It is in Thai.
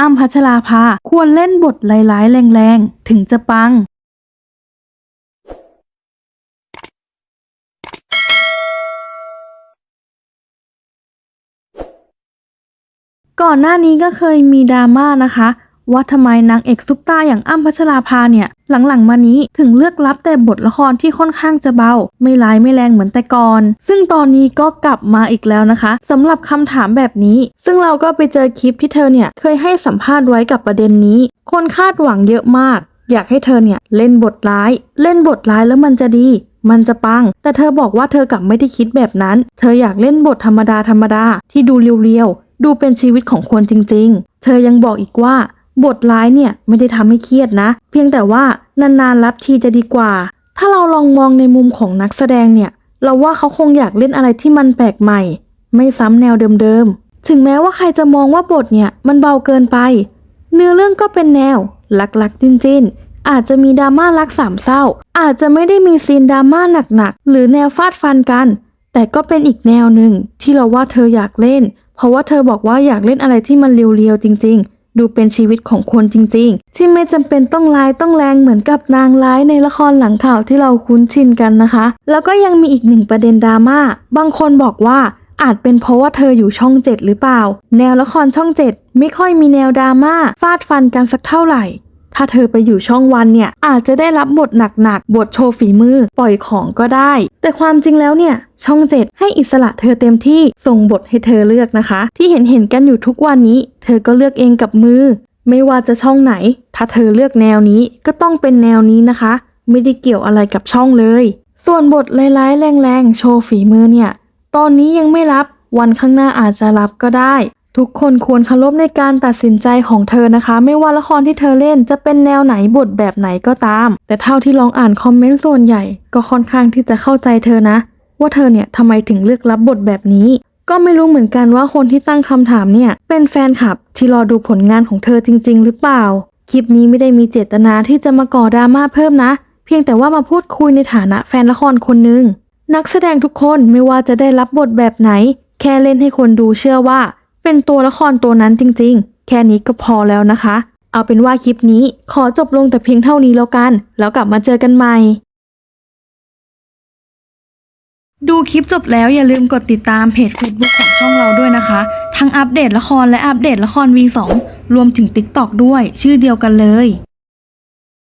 อ้ำพัชราภาควรเล่นบทร้ายๆ แรงๆ ถึงจะปัง ก่อนหน้านี้ก็เคยมีดราม่านะคะ ว่าทำไมนางเอกซุปตาอย่างอ้ำพัชราภาเนี่ย หลังๆมานี้ถึงเลือกรับแต่บทละครที่ค่อนข้างจะเบา ไม่ร้ายไม่แรงเหมือนแต่ก่อน ซึ่งตอนนี้ก็กลับมาอีกแล้วนะคะสำหรับคำถามแบบนี้ ซึ่งเราก็ไปเจอคลิปที่เธอเนี่ย เคยให้สัมภาษณ์ไว้กับประเด็นนี้ คนคาดหวังเยอะมาก อยากให้เธอเนี่ยเล่นบทร้าย เล่นบทร้ายแล้วมันจะดีมันจะปัง แต่เธอบอกว่าเธอกลับไม่ได้คิดแบบนั้น เธออยากเล่นบทธรรมดาธรรมดาที่ดูเรียวๆ ดูเป็นชีวิตของคนจริงๆ เธอยังบอกอีกว่า บทร้ายเนี่ยไม่ได้ทำให้เครียดนะ เพียงแต่ว่านานๆรับทีจะดีกว่า ถ้าเราลองมองในมุมของนักแสดงเนี่ย เราว่าเขาคงอยากเล่นอะไรที่มันแปลกใหม่ ไม่ซ้ำแนวเดิมๆ ถึงแม้ว่าใครจะมองว่าบทเนี่ยมันเบาเกินไป เนื้อเรื่องก็เป็นแนวลักๆจิ้นๆ อาจจะมีดราม่ารักสามเศร้า อาจจะไม่ได้มีซีนดราม่าหนักๆ หรือแนวฟาดฟันกัน แต่ก็เป็นอีกแนวหนึ่งที่เราว่าเธออยากเล่น เพราะว่าเธอบอกว่าอยากเล่นอะไรที่มันเรียวๆจริง ๆ ดูเป็นชีวิตของคนจริง ๆ ที่ไม่จำเป็นต้องร้ายต้องแรงเหมือนกับนางร้ายในละครหลังข่าวที่เราคุ้นชินกันนะคะ แล้วก็ยังมีอีกหนึ่งประเด็นดราม่าบางคนบอกว่าอาจเป็นเพราะว่าเธออยู่ช่องเจ็ดหรือเปล่า แนวละครช่องเจ็ดไม่ค่อยมีแนวดราม่าฟาดฟันกันสักเท่าไหร่ ถ้าเธอไปอยู่ช่องวันเนี่ย อาจจะได้รับบทหนักๆ บทโชว์ฝีมือ ปล่อยของก็ได้ แต่ความจริงแล้วเนี่ย ช่องเจ็ดให้อิสระเธอเต็มที่ส่งบทให้เธอเลือกนะคะ ที่เห็นเห็นกันอยู่ทุกวันนี้ เธอก็เลือกเองกับมือ ไม่ว่าจะช่องไหน ถ้าเธอเลือกแนวนี้ก็ต้องเป็นแนวนี้นะคะ ไม่ได้เกี่ยวอะไรกับช่องเลย ส่วนบทร้ายๆแรงๆโชว์ฝีมือเนี่ย ตอนนี้ยังไม่รับวันข้างหน้าอาจจะรับก็ได้ ทุกคนควรเคารพในการตัดสินใจของเธอนะคะ ไม่ว่าละครที่เธอเล่นจะเป็นแนวไหนบทแบบไหนก็ตาม แต่เท่าที่ลองอ่านคอมเมนต์ส่วนใหญ่ ก็ค่อนข้างที่จะเข้าใจเธอนะ ว่าเธอเนี่ยทำไมถึงเลือกรับบทแบบนี้ ก็ไม่รู้เหมือนกันว่าคนที่ตั้งคำถามเนี่ย เป็นแฟนคลับที่รอดูผลงานของเธอจริง ๆ หรือเปล่า คลิปนี้ไม่ได้มีเจตนาที่จะมาก่อดราม่าเพิ่มนะ เพียงแต่ว่ามาพูดคุยในฐานะแฟนละครคนหนึ่งนักแสดงทุกคนไม่ว่าจะได้รับบทแบบไหน แค่เล่นให้คนดูเชื่อว่า เป็นตัวละครตัวนั้นจริงๆ แค่นี้ก็พอแล้วนะคะ เอาเป็นว่าคลิปนี้ขอจบลงแต่เพียงเท่านี้แล้วกัน แล้วกลับมาเจอกันใหม่ ดูคลิปจบแล้วอย่าลืมกดติดตามเพจ Facebook ของช่องเราด้วยนะคะ ทั้งอัปเดตละครและอัปเดตละคร V2 รวมถึง TikTok ด้วย ชื่อเดียวกันเลย